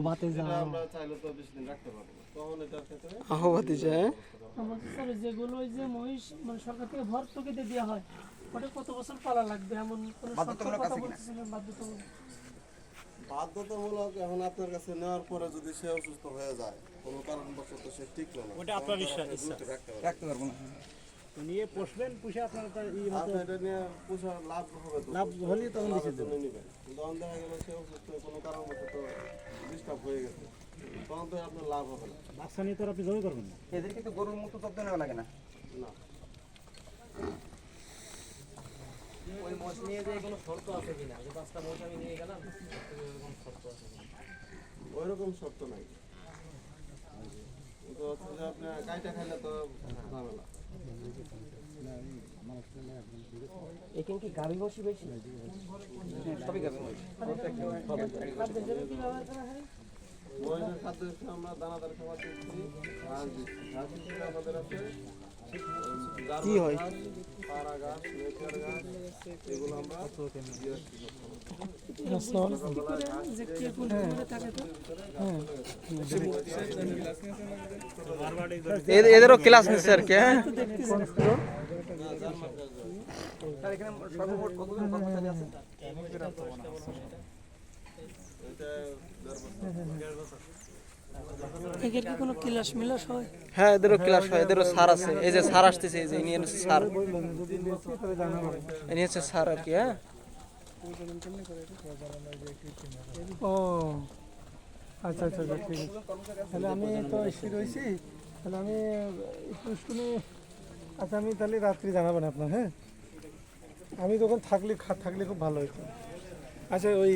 বাতে যা আমরা চাইলে তো বেশি দিন রাখতে পারব তখন এটার ক্ষেত্রে আহো ভাতিজা হ্যাঁ? আমাদের স্যার যেগুলো ওই যে মহিষ মানে সরকার থেকে ভর্তুকিতে দেওয়া হয়। ওটা কত বছর পালা লাগবে? এমন কোনো সরকার কথা বলতেছিলেন বাধ্যতামূলক। বাধ্যতামূলক এখন আপনার কাছে নেওয়ার পরে যদি সে অসুস্থ হয়ে যায় কোনো কারণবশত সে টিকলো না। ওটা আপনার ইচ্ছা রাখতে পারব না। নিয়ে পোষবেন পুষে আপনার ই আপনি এটা নিয়ে পুষার লাভ হবে লাভ হলেই তখন দেখা গেল সে অসুস্থ ডিস্টার্ব হয়ে গেছে। তখন তো আপনার লাভ হবে না। বাচ্চা নিয়ে তো আর আপনি জমি করবেন না। এদের কিন্তু গরুর মতো যত্ন নেওয়া লাগে না। না। ওই মোষ নিয়ে যে কোনো শর্ত আছে কিনা যে পাঁচটা মোষ আমি নিয়ে গেলাম এরকম শর্ত আছে কিনা? ওই রকম শর্ত নাই। যে আপনি কাইটা খাইলে তো ঝামেলা এখানে কি গাভী বসি বেশি? কি হয় আমরা দানাদার খাবার দিচ্ছি আমাদের আছে কি হয়? এদেরও ক্লাস নিচ্ছে আর কি হ্যাঁ স্যার এখানে সর্বমোট কতজন কর্মচারী আছে একের কি কোনো ক্লাস মিলাস হয়? হ্যাঁ এদেরও ক্লাস হয় এদেরও স্যার আছে। এই যে স্যার আসতেছে এই যে ইনি হচ্ছে স্যার। ইনি হচ্ছে স্যার আর কি হ্যাঁ? ও আচ্ছা আচ্ছা আচ্ছা ঠিক আছে। তাহলে আমি তো এসে রয়েছি। তাহলে আমি একটু শুনে। আচ্ছা আমি তাহলে রাত্রি জানাবেন আপনার হ্যাঁ? আমি তখন থাকলে থাকলে খুব ভালো হতো। আচ্ছা ওই